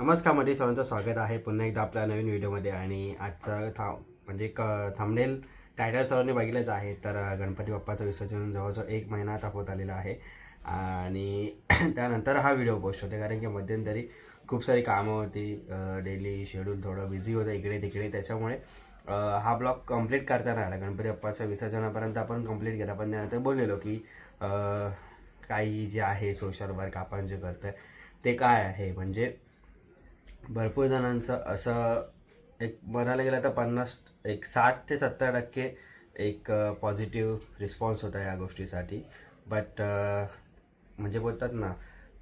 नमस्कारमध्ये सर्वांचं स्वागत आहे. पुन्हा एकदा आपल्या नवीन व्हिडिओमध्ये आणि आजचा था म्हणजे क थांबनेल टायटल सर्वांनी बघितलंच आहे. तर गणपती बाप्पाचं विसर्जन जवळजवळ एक महिना आता होत आलेला आहे. आणि त्यानंतर हा व्हिडिओ पोस्ट होते कारण की मध्यंतरी खूप सारी कामं होती. डेली शेड्यूल थोडं बिझी होतं इकडे तिकडे. त्याच्यामुळे हा ब्लॉग कंप्लीट करताना आला. गणपती बाप्पाच्या विसर्जनापर्यंत आपण कंप्लीट केला. पण त्यानंतर बोललेलो की काही जे आहे सोशल वर्क आपण जे करतोय ते काय आहे? म्हणजे भरपूर जणांचं असं एक म्हणायला गेलं तर पन्नास एक साठ ते सत्तर टक्के एक पॉझिटिव्ह रिस्पॉन्स होता या गोष्टीसाठी. बट म्हणजे बोलतात ना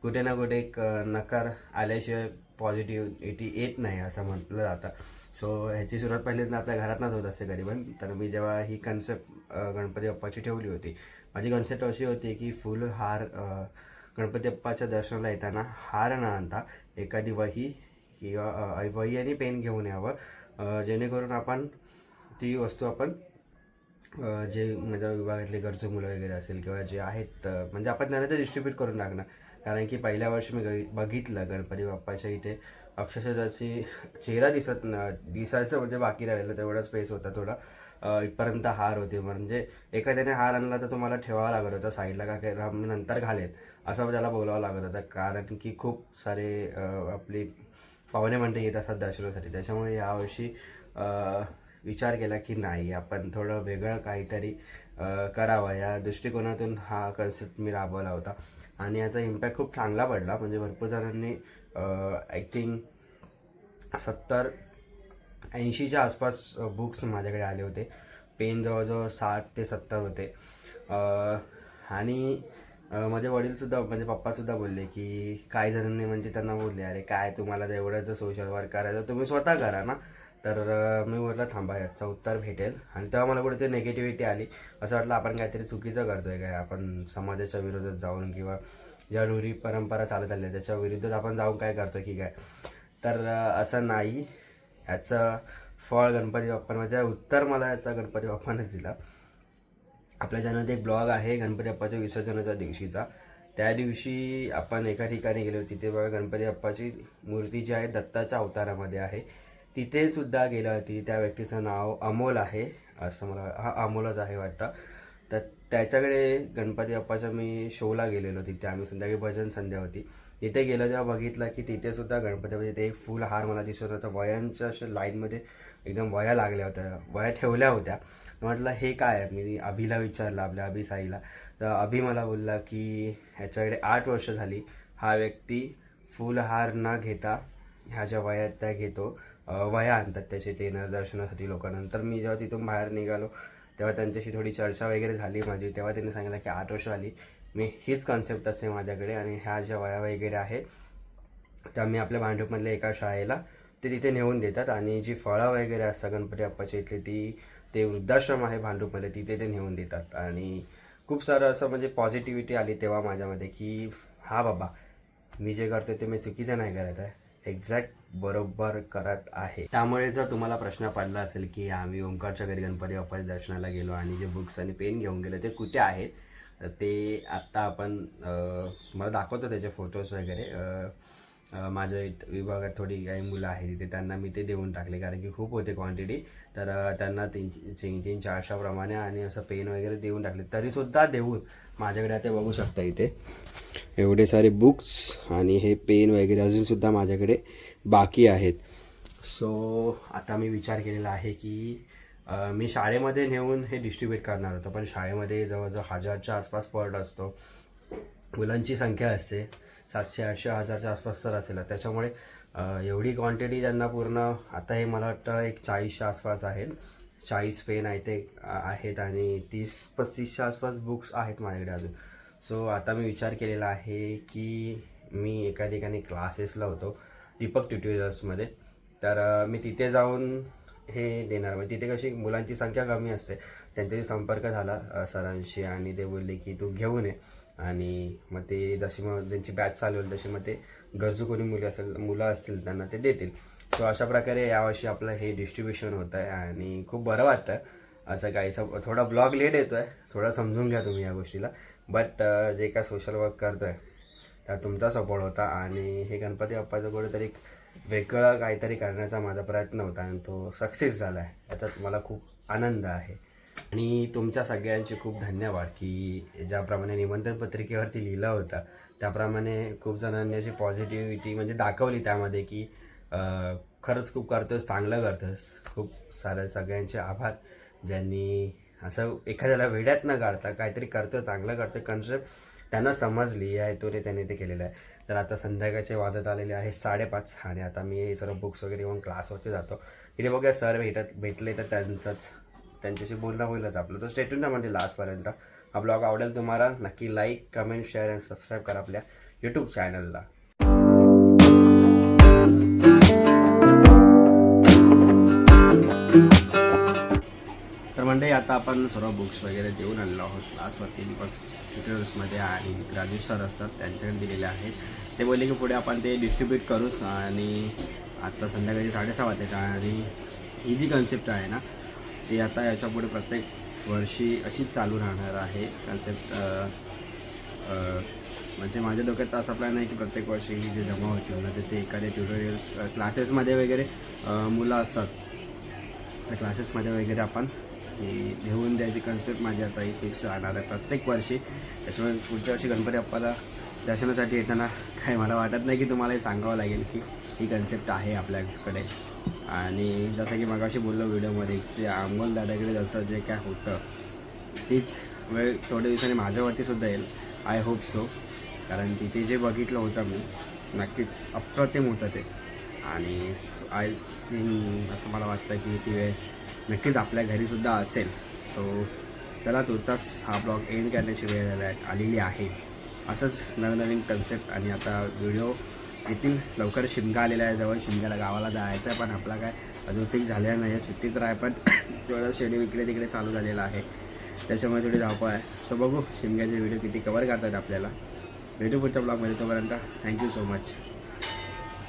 कुठे ना कुठे एक नकार आल्याशिवाय पॉझिटिव्हिटी येत नाही असं म्हटलं जातं. सो ह्याची सुरुवात पहिल्यांदा आपल्या घरातनंच होत असते गरीबन तर मी जेव्हा ही कन्सेप्ट गणपती बाप्पाची ठेवली होती माझी कन्सेप्ट अशी होती की फुल हार गणपती बाप्पाच्या दर्शनाला येताना हार न आणता एखादी वही किंवा अ, वही आणि पेन घेऊन यावं. जेणेकरून आपण ती वस्तू आपण जे माझ्या विभागातले घरचे मुलं वगैरे असेल किंवा जे आहेत म्हणजे आपण त्यांना ते डिस्ट्रीब्यूट करून टाकणार कारण की पहिल्या वर्षी मी ग- बघितलं गणपती बाप्पाच्या इथे. अक्षरशः जशी चेहरा दिसत न दिसायचं म्हणजे बाकी राहिलेलं तेवढा स्पेस होता थोडा. इथपर्यंत हार होते. म्हणजे एखाद्याने हार आणला तर तुम्हाला ठेवावा लागत होता साईडला का काय मी नंतर घालेन असं त्याला बोलावं लागत होतं. कारण की खूप सारे आपली पाहुणे म्हणते येत असतात दर्शनासाठी. त्याच्यामुळे यावर्षी विचार केला की नाही आपण थोडं वेगळं काहीतरी करावं. या दृष्टिकोनातून हा कन्सेप्ट मी राबवला होता. आणि याचा इम्पॅक्ट खूप चांगला पडला. म्हणजे भरपूर जणांनी आय थिंक सत्तर ऐंशीच्या आसपास बुक्स माझ्याकडे आले होते. पेन जवळजवळ साठ ते सत्तर होते. आणि माझे वडीलसुद्धा म्हणजे पप्पासुद्धा बोलले की काही जणांनी म्हणजे त्यांना बोलले अरे काय तुम्हाला जर एवढं जर सोशल वर्क करायचं तुम्ही स्वतः करा ना. तर मी म्हटलं थांबा याचं उत्तर भेटेल. आणि तेव्हा मला कुठेतरी नेगेटिव्हिटी आली. असं वाटलं आपण काहीतरी चुकीचं करतोय काय? आपण समाजाच्या विरोधात जाऊन किंवा ज्या रूढी परंपरा चालत आल्या त्याच्या विरुद्धात आपण जाऊन काय करतो की काय तर असं नाही. याचं फळ गणपती बाप्पा म्हणजे उत्तर मला याचा गणपती बाप्पानेच दिला. आपल्या चॅनलमध्ये एक ब्लॉग आहे गणपती बाप्पाच्या विसर्जनाच्या दिवशीचा. त्या दिवशी आपण एका ठिकाणी गेलो तिथे बघा गणपती बाप्पाची मूर्ती जी आहे दत्ताच्या अवतारामध्ये आहे. तिथे सुद्धा गेला होती त्या व्यक्तीचं नाव अमोल आहे असं मला हा अमोलच आहे वाटतं. तर त्याच्याकडे गणपती बाप्पाच्या मी शोला गेलेलो तिथे आम्ही संध्याकाळी भजन संध्या होती. तिथे गेलो तेव्हा बघितलं की तिथे सुद्धा गणपती म्हणजे ते एक फुल हार मला दिसत होता. वयांच्या अशा लाईनमध्ये एकदम वया लागल्या होत्या वया ठेवल्या होत्या. म्हटलं हे काय आहे? मी अभिला विचारलं आपल्या अभि साईला. तर अभि मला बोलला की ह्याच्याकडे आठ वर्ष झाली हा व्यक्ती फुलहार न घेता ह्या ज्या वयात त्या घेतो वया आणतात त्याचे ते न दर्शनासाठी लोकांनंतर. मी जेव्हा तिथून बाहेर निघालो तेव्हा त्यांच्याशी थोडी चर्चा वगैरे झाली माझी. तेव्हा त्यांनी सांगितलं की आठ वर्ष झाली. मी हीच कॉन्सेप्ट असते माझ्याकडे आणि ह्या ज्या वया वगैरे आहेत त्या मी आपल्या भांडूपमधल्या एका शाळेला ते तिथे नेऊन देतात आणि जी फळं वगैरे असतात गणपती अप्पाच्या इथले ती ते वृद्धाश्रम आहे भांडूपमध्ये तिथे ते नेऊन देतात. आणि खूप सारं असं म्हणजे पॉझिटिव्हिटी आली तेव्हा माझ्यामध्ये की हा बाबा मी जे करतो ते मी चुकीचं नाही करत आहे. एक्झॅक्ट बरोबर करत आहे. त्यामुळे जर तुम्हाला प्रश्न पडला असेल की आम्ही ओंकारच्या घरी गणपती बाप्पाच्या दर्शनाला गेलो आणि जे बुक्स आणि पेन घेऊन गेलो ते कुठे आहेत? तर ते आत्ता आपण मला दाखवतो त्याचे फोटोज वगैरे. माझ्या इथं विभागात थोडी काही मुलं आहेत तिथे त्यांना मी ते देऊन टाकले कारण की खूप होते क्वांटिटी तर त्यांना तीन तीन तीन चारशाप्रमाणे आणि असं पेन वगैरे देऊन टाकले. तरीसुद्धा देऊन माझ्याकडे आता बघू शकता इथे. एवढे सारे बुक्स आणि हे पेन वगैरे अजूनसुद्धा माझ्याकडे बाकी आहेत. सो आता मी विचार केलेला आहे की मी शाळेमध्ये नेऊन हे डिस्ट्रीब्यूट करणार होतो. पण शाळेमध्ये जवळजवळ हजारच्या आसपास पट असतो. मुलांची संख्या असते. सातशे आठशे हजारच्या आसपास तर असेल त्याच्यामुळे एवढी क्वांटिटी त्यांना पूर्ण आता हे मला वाटतं एक चाळीसच्या आसपास आहेत. चाळीस पेन आहे ते आहेत आणि तीस पस्तीसच्या आसपास बुक्स आहेत माझ्याकडे अजून. सो आता मी विचार केलेला आहे की मी एका ठिकाणी क्लासेसला होतो. दीपक ट्युटोरियल्समध्ये तर मी तिथे जाऊन हे देणार. म्हणजे तिथे कशी मुलांची संख्या कमी असते. त्यांच्याशी संपर्क झाला सरांशी आणि ते बोलले की तू घेऊन ये. आणि मग ते जशी मग ज्यांची बॅच चालू होईल तशी मग ते गरजू कोणी मुली असेल मुलं असतील त्यांना ते देतील. सो अशा प्रकारे यावर्षी आपलं हे डिस्ट्रीब्युशन होत आहे आणि खूप बरं वाटतं असं काही सब थोडा ब्लॉग लेट येतो आहे थोडा समजून घ्या तुम्ही या गोष्टीला. बट जे काय सोशल वर्क करतो आहे त्यात तुमचा सपोर्ट होता आणि हे गणपती बाप्पाचं कुठेतरी एक वेगळं काहीतरी करण्याचा माझा प्रयत्न होता आणि तो सक्सेस झाला आहे. याच्यात मला खूप आनंद आहे. आणि तुमच्या सगळ्यांचे खूप धन्यवाद की ज्याप्रमाणे निमंत्रण पत्रिकेवरती लिहिलं होतं त्याप्रमाणे खूप जणांनी अशी पॉझिटिव्हिटी म्हणजे दाखवली त्यामध्ये की खरंच खूप करतोस चांगलं करतोस खूप सारं सगळ्यांचे आभार. ज्यांनी असं एखाद्याला वेड्यात न काढता काहीतरी करतो चांगलं करतो कन्सेप्ट त्यांना समजली या हेतूने त्यांनी ते केलेलं आहे. तर आता संध्याकाळचे वाजत आलेले आहे साडेपाच आणि आता मी सर्व बुक्स वगैरे घेऊन क्लासवरती जातो. इथे बघूया सर भेटत भेटले तर त्यांचंच त्यांच्याशी बोलणं होईलच आपलं. तर स्टेटून ना म्हणजे लास्टपर्यंत हा ब्लॉग आवडेल तुम्हाला नक्की लाईक कमेंट शेअर आणि सबस्क्राईब करा आपल्या यूट्यूब चॅनलला तर आता आपण सर्व बुक्स वगैरे देऊन आलेलो आहोत. क्लासवरती दीपक ट्युटर्समध्ये आणि राजेश सर असतात त्यांच्याकडे दिलेले आहेत. ते बोलले की पुढे आपण ते डिस्ट्रीब्यूट करूच आणि आत्ता संध्याकाळी साडेसहा वाजता आणि ही जी कन्सेप्ट आहे ना ती आता याच्यापुढे प्रत्येक वर्षी अशीच चालू राहणार आहे. कन्सेप्ट म्हणजे माझ्या डोक्यात असा प्लॅन आहे की प्रत्येक वर्षी ही जे जमा होते ना ते- ते एखाद्या ट्युटोरियल्स क्लासेसमध्ये वगैरे मुलं असतात. त्या क्लासेसमध्ये वगैरे आपण हे लिहून द्यायची कन्सेप्ट माझी आता ही फिक्स राहणार आहे प्रत्येक वर्षी. त्याच्यामुळे पुढच्या वर्षी गणपती बाप्पाला दर्शनासाठी येताना काही मला वाटत नाही की तुम्हाला हे सांगावं लागेल की ही कन्सेप्ट आहे आपल्याकडे. आणि जसं की मगाशी बोललो व्हिडिओमध्ये की अमोल दादाकडे जसं जे काय होतं तीच वेळ थोड्या दिवसांनी माझ्यावरती सुद्धा येईल. आय होप सो कारण तिथे जे बघितलं होतं मी नक्कीच अप्रतिम होतं ते. आणि आय थिंक असं मला वाटतं की ती वेळ नक्कीच आपल्या घरीसुद्धा असेल. सो त्याला तुर्तास हा ब्लॉग एंड करण्याची वेळ आलेली आहे असंच नवनवीन कन्सेप्ट आणि आता व्हिडिओ येतील लवकर शिमगा आलेला आहे. जवळ शिमग्याला गावाला जायचं आहे पण आपला काय अजून फिक्स झालेला नाही आहे. सुट्टीत आहे पण थोडं शेड्यूल इकडे तिकडे चालू झालेला आहे. त्याच्यामुळे थोडी धावपळ आहे. सो बघू शिमग्याचे व्हिडिओ किती कवर करतात आपल्याला. भेटू पुढच्या ब्लॉगमध्ये तोपर्यंत. Thank you so much